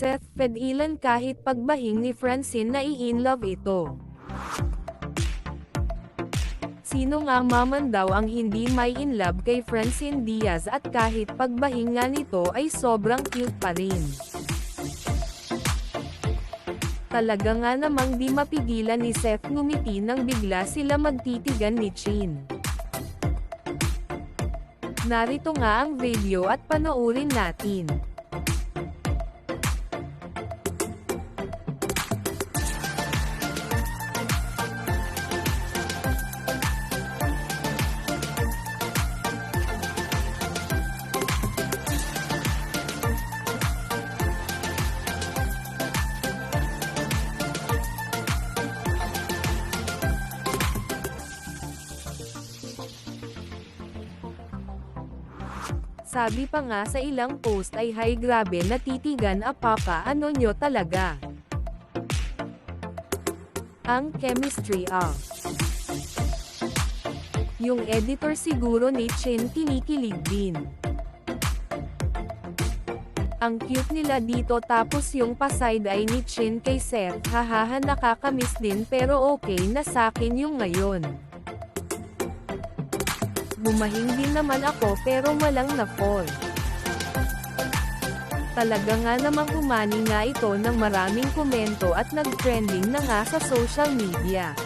Seth Pedilan kahit pagbahing ni Francine na i-inlove ito. Sino nga maman daw ang hindi may inlove kay Francine Diaz at kahit pagbahing nga nito ay sobrang cute pa rin. Talaga nga namang di mapigilan ni Seth ngumiti nang bigla sila magtitigan ni Chin. Narito nga ang video at panoorin natin. Sabi pa nga sa ilang post ay hay grabe natitigan a papa ano nyo talaga. Ang chemistry of Yung editor siguro ni Chin kinikilig din. Ang cute nila dito tapos yung pa-side eye ni Chin kay Seth hahaha nakakamiss din pero okay na sakin yung ngayon. Bumahing din naman ako pero walang na-fall. Talaga nga namang umani nga ito ng maraming komento at nag-trending na nga sa social media.